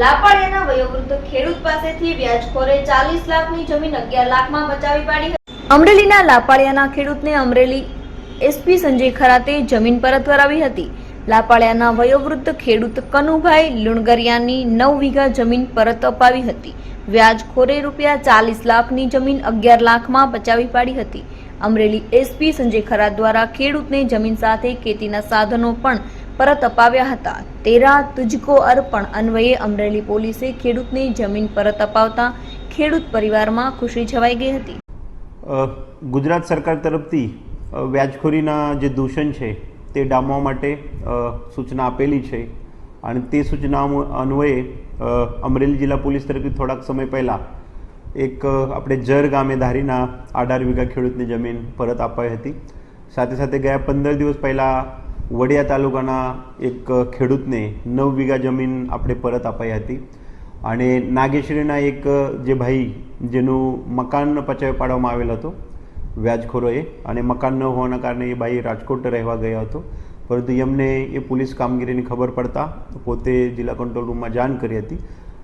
લાપાડિયાના વયોવૃદ્ધ ખેડૂત પાસેથી વ્યાજખોરે ચાલીસ લાખની જમીન અગિયાર લાખમાં બચાવી પાડી અમરેલીના લાપાડિયાના ખેડૂતને અમરેલી એસપી સંજય ખરાતે જમીન પરત કરાવી હતી. લાપાડિયાના વયોવૃદ્ધ ખેડૂત કનુભાઈ લુણગરિયાની નવ વીઘા જમીન પરત અપાવી હતી. વ્યાજખોરે રૂપિયા ચાલીસ લાખની જમીન અગિયાર લાખમાં બચાવી પાડી હતી. અમરેલી એસપી સંજય ખરાત દ્વારા ખેડૂતને જમીન સાથે ખેતીના સાધનો પણ પરત અપાવ્યા હતા. તેરા તુજકો અર્પણ અન્વયે અમરેલી પોલીસે ખેડૂતની જમીન પરત અપાવતા ખેડૂત પરિવારમાં ખુશી છવાઈ ગઈ હતી. ગુજરાત સરકાર તરફથી વ્યાજખોરીના જે દૂષણ છે, તે ડામવા માટે સૂચના આપેલી છે. અને તે સૂચના અન્વયે અમરેલી જિલ્લા પોલીસ તરફથી થોડાક સમય પહેલાં, એક આપણે જર ગામે ધારીના અઢાર વીઘા ખેડૂતની જમીન પરત અપાઈ હતી. સાથે સાથે ગયા પંદર દિવસ પહેલાં વડિયા તાલુકાના એક ખેડૂતને નવ વીઘા જમીન આપણે પરત અપાઈ હતી. અને નાગેશ્રીના એક જે ભાઈ, જેનું મકાન પચાવી પાડવામાં આવેલ હતો, વ્યાજખોરોએ. અને મકાન ન હોવાના કારણે એ ભાઈ રાજકોટ રહેવા ગયો હતો. પરંતુ એમને એ પોલીસ કામગીરીની ખબર પડતા પોતે જિલ્લા કંટ્રોલ રૂમમાં જાણ કરી હતી.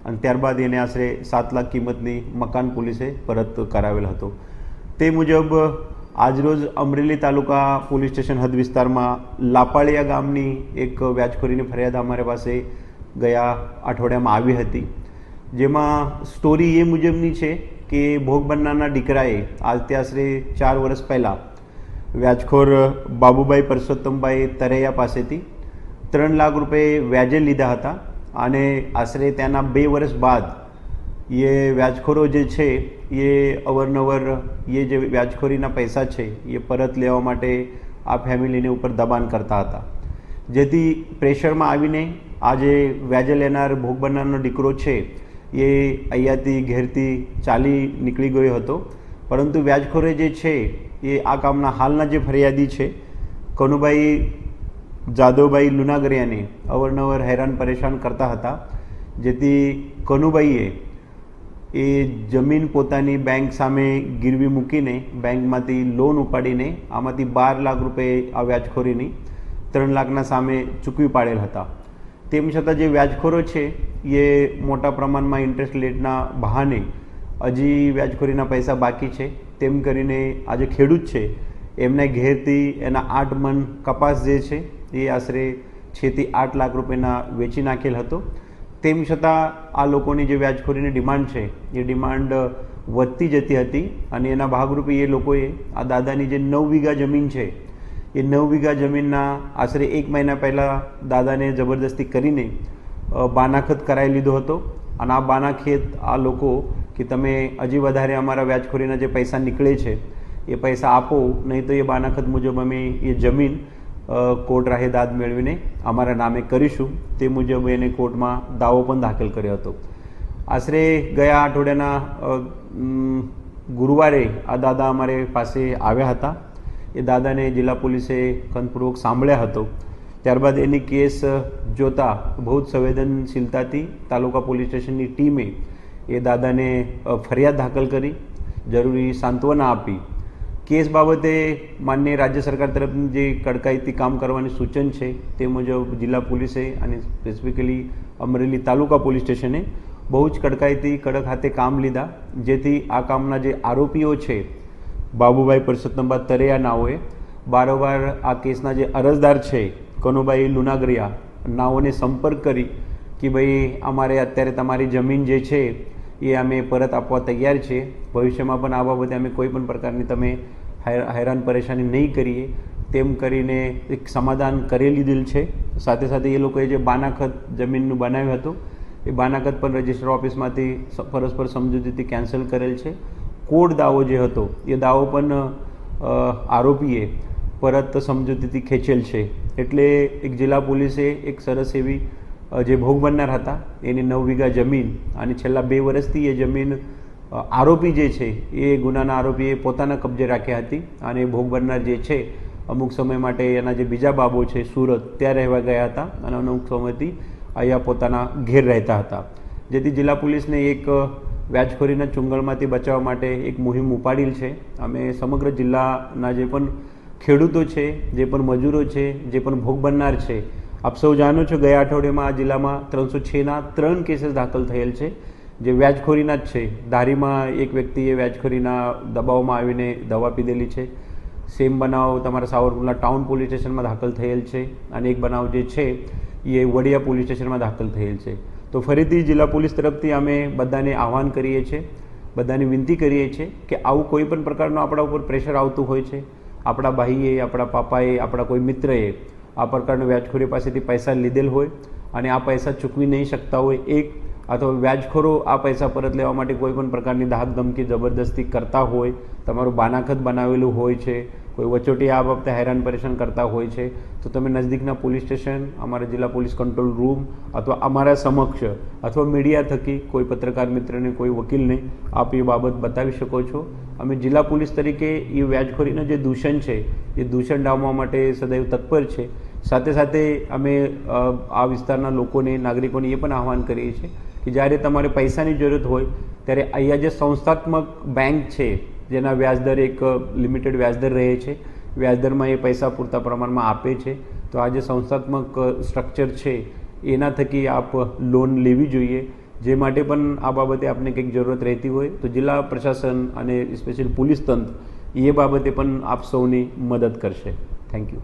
અને ત્યારબાદ એને આશરે સાત લાખ કિંમતની મકાન પોલીસે પરત કરાવેલ હતો. તે મુજબ આજરોજ અમરેલી તાલુકા પોલીસ સ્ટેશન હદ વિસ્તારમાં લાપાળિયા ગામની એક વ્યાજખોરીની ફરિયાદ અમારી પાસે ગયા અઠવાડિયામાં આવી હતી. જેમાં સ્ટોરી એ મુજબની છે કે ભોગ બનનારના દીકરાએ આજથી આશરે ચાર વર્ષ પહેલાં વ્યાજખોર બાબુભાઈ પરસોત્તમભાઈ તરૈયા પાસેથી ત્રણ લાખ રૂપે વ્યાજે લીધા હતા અને આશરે ત્યાંના બે વર્ષ બાદ એ વ્યાજખોરો જે છે એ અવરનવર એ જે વ્યાજખોરીના પૈસા છે એ પરત લેવા માટે આ ફેમિલીને ઉપર દબાણ કરતા હતા. જેથી પ્રેશરમાં આવીને આ જે વ્યાજે લેનાર, ભોગ બનનારનો દીકરો છે, એ અહીંયાથી ઘેરથી ચાલી નીકળી ગયો હતો. પરંતુ વ્યાજખોરે જે છે, એ આ કામના હાલના જે ફરિયાદી છે, કનુભાઈ જાદવભાઈ લુનાગરિયાને અવારનવાર હેરાન પરેશાન કરતા હતા. જેથી કનુભાઈએ એ જમીન પોતાની બેંક સામે ગીરવી મૂકીને બેંકમાંથી લોન ઉપાડીને આમાંથી બાર લાખ રૂપે આ વ્યાજખોરીની ત્રણ લાખના સામે ચૂકવી પાડેલ હતા. તેમ છતાં જે વ્યાજખોરો છે, એ મોટા પ્રમાણમાં ઇન્ટરેસ્ટ રેટના બહાને હજી વ્યાજખોરીના પૈસા બાકી છે. તેમ કરીને આ જે ખેડૂત છે, એમને ઘેરથી એના આઠ મણ કપાસ જે છે, એ આશરે છથી આઠ લાખ રૂપિયાના વેચી નાખેલ હતો. તેમ છતાં આ લોકોની જે વ્યાજખોરીની ડિમાન્ડ છે, એ ડિમાન્ડ વધતી જતી હતી અને એના ભાગરૂપે એ લોકોએ આ દાદાની જે નવ વીઘા જમીન છે, એ નવ વીઘા જમીનના આશરે એક મહિના પહેલાં દાદાને જબરદસ્તી કરીને બાનાખત કરાવી લીધો હતો. અને આ બાનાખેત આ લોકો કે તમે હજી વધારે અમારા વ્યાજખોરીના જે પૈસા નીકળે છે, એ પૈસા આપો, નહીં તો એ બાનાખત મુજબ અમે એ જમીન કોર્ટ રાહે દાદ મેળવીને અમારા નામે કરીશું. તે મુજબ એને કોર્ટમાં દાવો પણ દાખલ કર્યો હતો. આશરે ગયા અઠવાડિયાના ગુરુવારે આ દાદા અમારે પાસે આવ્યા હતા. એ દાદાને જિલ્લા પોલીસે ખંતપૂર્વક સાંભળ્યા હતો. ત્યારબાદ એની કેસ જોતા બહુ જ સંવેદનશીલતાથી તાલુકા પોલીસ સ્ટેશનની ટીમે એ દાદાને ફરિયાદ દાખલ કરી, જરૂરી સાંત્વના આપી કેસ બાબતે માન્ય રાજ્ય સરકાર તરફની જે કડકાઈથી કામ કરવાની સૂચન છે તે મુજબ જિલ્લા પોલીસે અને સ્પેસિફિકલી અમરેલી તાલુકા પોલીસ સ્ટેશને બહુ જ કડકાઈથી કડક હાથે કામ લીધા, જેથી આ કામના જે આરોપીઓ છે, બાબુભાઈ પરસોત્તમબા તરેયા નાઓએ બારોબાર આ કેસના જે અરજદાર છે, કનુભાઈ લુનાગરિયા, નાઓને સંપર્ક કરી કે ભાઈ અમારે અત્યારે તમારી જમીન જે છે એ અમે પરત આપવા તૈયાર છીએ ભવિષ્યમાં પણ આ બાબતે અમે કોઈ પણ પ્રકારની તમે હેરાન પરેશાની નહીં કરીએ. તેમ કરીને એક સમાધાન કરી લીધેલ છે. સાથે સાથે એ લોકોએ જે બાનાખત જમીનનું બનાવ્યું હતું, એ બાનાખત પણ રજિસ્ટર ઓફિસમાંથી પરસ્પર સમજૂતીથી કેન્સલ કરેલ છે. કોડ દાવો જે હતો, એ દાવો પણ આરોપીએ પરત સમજૂતીથી ખેંચેલ છે. એટલે એક જિલ્લા પોલીસે એક સરસ એવી જે ભોગ બનનાર હતા, એની નવ વીઘા જમીન અને છેલ્લા બે વર્ષથી એ જમીન આરોપી જે છે, એ ગુનાના આરોપીએ પોતાના કબજે રાખ્યા હતી અને ભોગ બનનાર જે છે, અમુક સમય માટે એના જે બીજા બાબો છે, સુરત, ત્યાં રહેવા ગયા હતા અને અમુક સમયથી અહીંયા પોતાના ઘેર રહેતા હતા. જેથી જિલ્લા પોલીસને એક વ્યાજખોરીના ચુંગળમાંથી બચાવવા માટે એક મુહિમ ઉપાડેલ છે. અમે સમગ્ર જિલ્લાના જે પણ ખેડૂતો છે, જે પણ મજૂરો છે, જે પણ ભોગ બનનાર છે આપ સૌ જાણો છો ગયા અઠવાડિયામાં આ જિલ્લામાં ત્રણસો છના ત્રણ કેસીસ દાખલ થયેલ છે, જે વ્યાજખોરીના જ છે. ધારીમાં એક વ્યક્તિએ વ્યાજખોરીના દબાવમાં આવીને દવા પીધેલી છે. સેમ બનાવ તમારા સાવરકુંડલા ટાઉન પોલીસ સ્ટેશનમાં દાખલ થયેલ છે અને એક બનાવ જે છે, એ વડિયા પોલીસ સ્ટેશનમાં દાખલ થયેલ છે. તો ફરીથી જિલ્લા પોલીસ તરફથી અમે બધાને આહવાન કરીએ છીએ, બધાને વિનંતી કરીએ છીએ કે આવું કોઈ પણ પ્રકારનું આપણા ઉપર પ્રેશર આવતું હોય છે. આપણા ભાઈએ, આપણા પાપાએ, આપણા કોઈ મિત્રએ આ પ્રકારનું વ્યાજખોરી પાસેથી પૈસા લીધેલ હોય અને આ પૈસા ચૂકવી નહીં શકતા હોય એક, અથવા વ્યાજખોરો આ પૈસા પરત લેવા માટે કોઈ પણ પ્રકારની ધાક ધમકી જબરદસ્તી કરતા હોય, તમારું બાનાખત બનાવેલું હોય છે કોઈ વચોટી આ બાબતે હેરાન પરેશાન કરતા હોય છે, તો તમે નજદીકના પોલીસ સ્ટેશન, અમારા જિલ્લા પોલીસ કંટ્રોલ રૂમ અથવા અમારા સમક્ષ અથવા મીડિયા થકી કોઈ પત્રકાર મિત્રને, કોઈ વકીલને આપ એ બાબત બતાવી શકો છો. અમે જિલ્લા પોલીસ તરીકે એ વ્યાજખોરીનું જે દૂષણ છે, એ દૂષણ ડામવા માટે સદૈવ તત્પર છે. સાથે સાથે અમે આ વિસ્તારના લોકોને, નાગરિકોને એ પણ આહવાન કરીએ છીએ કે જ્યારે તમારે પૈસાની જરૂરત હોય, ત્યારે અહીંયા જે સંસ્થાત્મક બેંક છે જેના વ્યાજદર એક લિમિટેડ વ્યાજદર રહે છે. વ્યાજદરમાં એ પૈસા પૂરતા પ્રમાણમાં આપે છે. તો આ જે સંસ્થાત્મક સ્ટ્રક્ચર છે, એના થકી આપ લોન લેવી જોઈએ. જે માટે પણ આ બાબતે આપને કંઈક જરૂરત રહેતી હોય તો જિલ્લા પ્રશાસન અને સ્પેશિયલ પોલીસ તંત્ર એ બાબતે પણ આપ સૌની મદદ કરશે. Thank you